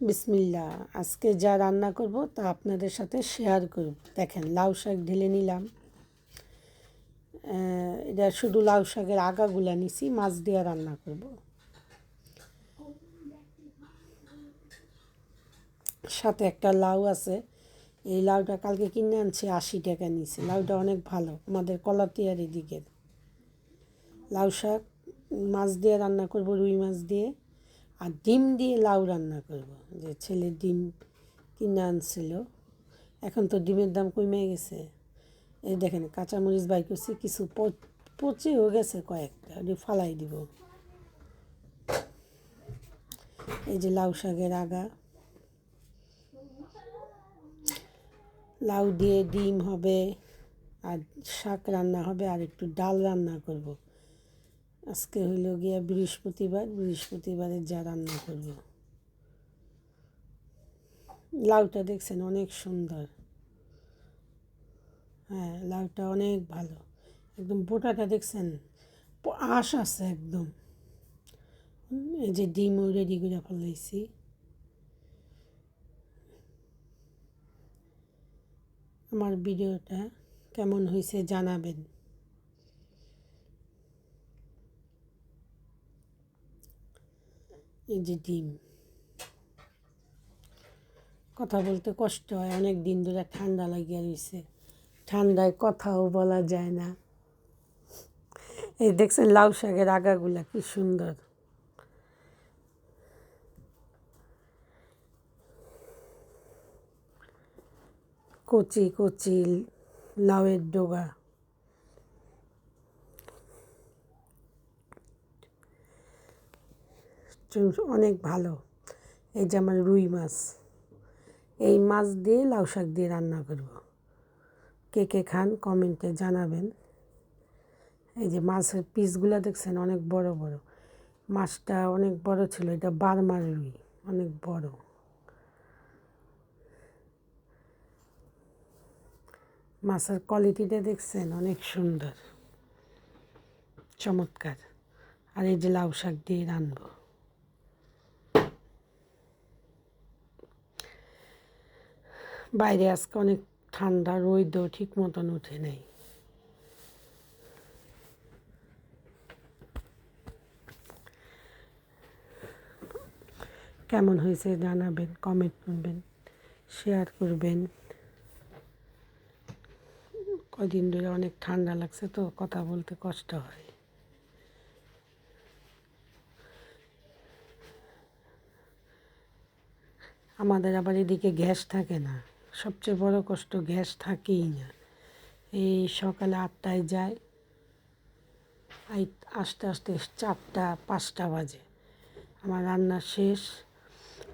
বিসমিল্লা আজকে যা রান্না করব তা আপনাদের সাথে শেয়ার করব। দেখেন, লাউ শাক ঢেলে নিলাম। এটা শুধু লাউ শাকের আগাগুলা নিছি, মাছ দিয়ে রান্না করব। সাথে একটা লাউ আছে। এই লাউটা কালকে কিনে আনছে, আশি টাকা নিছে। লাউটা অনেক ভালো, আমাদের কলাতিয়ার এদিকের। লাউ শাক, মাছ দিয়ে রান্না করব, রুই মাছ দিয়ে। আর ডিম দিয়ে লাউ রান্না করব। যে ছেলে ডিম কিনে আনছিল, এখন তো ডিমের দাম কমে গেছে। এই দেখেন, কাঁচামরিচ বাই করছি, কিছু পচেও গেছে কয়েকটা ওটি ফালাই দিব। এই যে লাউ শাকের আগা। লাউ দিয়ে ডিম হবে, আর শাক রান্না হবে, আর একটু ডাল রান্না করব। আজকে হইল গিয়া বৃহস্পতিবার, বৃহস্পতিবারে যা রান্না করব। লাউটা দেখছেন অনেক সুন্দর। হ্যাঁ লাউটা অনেক ভালো। একদম বোটাটা দেখছেন, আঁশ আছে একদম। এই যে ডিমও রেডি করে ফেলাইছি। আমার ভিডিওটা কেমন হয়েছে জানাবেন। এই যে ডিম। কথা বলতে কষ্ট হয়, অনেক দিন ধরে ঠান্ডা লাগিয়ে রয়েছে ঠান্ডায় কথাও বলা যায় না। এই দেখছেন লাউ শাকের আগাগুলা কি সুন্দর। কচি কচি লাউয়ের ডোগা। অনেক ভালো। এই যে আমার রুই মাছ। এই মাছ দিয়ে লাউ শাক দিয়ে রান্না করব। কে কে খান কমেন্টে জানাবেন। এই যে মাছের পিসগুলো দেখছেন, অনেক বড় বড়। মাছটা অনেক বড় ছিল, এটা বারমার রুই, অনেক বড়। মাছের কোয়ালিটিটা দেখছেন, অনেক সুন্দর। চমৎকার। আর এই যে লাউ শাক দিয়ে রানবো বাইরে আজকে অনেক ঠান্ডা, রোদও ঠিক মতন উঠে নেই। কেমন হয়েছে জানাবেন কমেন্ট করবেন শেয়ার করবেন। কদিন ধরে অনেক ঠান্ডা লাগছে তো, কথা বলতে কষ্ট হয়। আমাদের আবার এদিকে গ্যাস থাকে না। সবচেয়ে বড় কষ্ট গ্যাস থাকেই না। এই সকালে আটটায় যায় আস্তে আস্তে চারটা, পাঁচটা বাজে। আমার রান্না শেষ।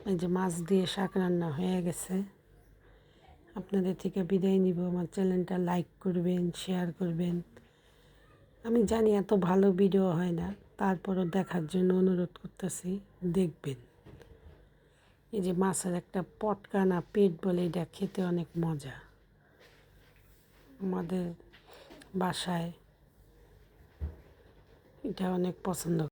এই যে মাছ দিয়ে শাক রান্না হয়ে গেছে। আপনাদের থেকে বিদায় নিব। আমার চ্যানেলটা লাইক করবেন, শেয়ার করবেন। আমি জানি এত ভালো ভিডিও হয় না, তারপরও দেখার জন্য অনুরোধ করতেছি, দেখবেন। এই যে মাছের একটা পটকানা পেট বলে এটা খেতে অনেক মজা। আমাদের বাসায় এটা অনেক পছন্দ।